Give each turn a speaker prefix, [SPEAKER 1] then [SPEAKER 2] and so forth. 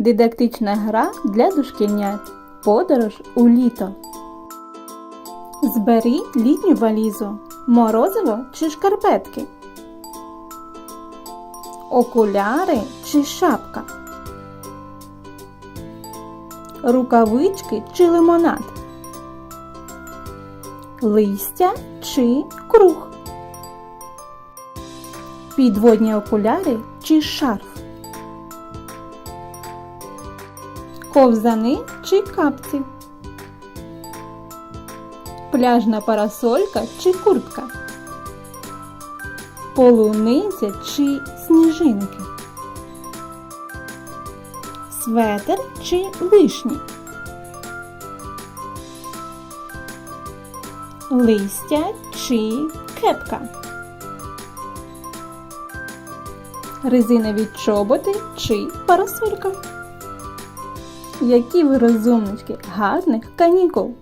[SPEAKER 1] Дидактична гра для дошкільнят. Подорож у літо. Збери літню валізу. Морозиво чи шкарпетки. Окуляри чи шапка. Рукавички чи лимонад. Листя чи круг. Підводні окуляри чи шарф. Ковзани чи капці. Пляжна парасолька чи куртка. Полуниця чи сніжинки. Светер чи вишні. Листя чи кепка. Резинові чоботи чи парасолька. Які ви розумнички гарних канікул!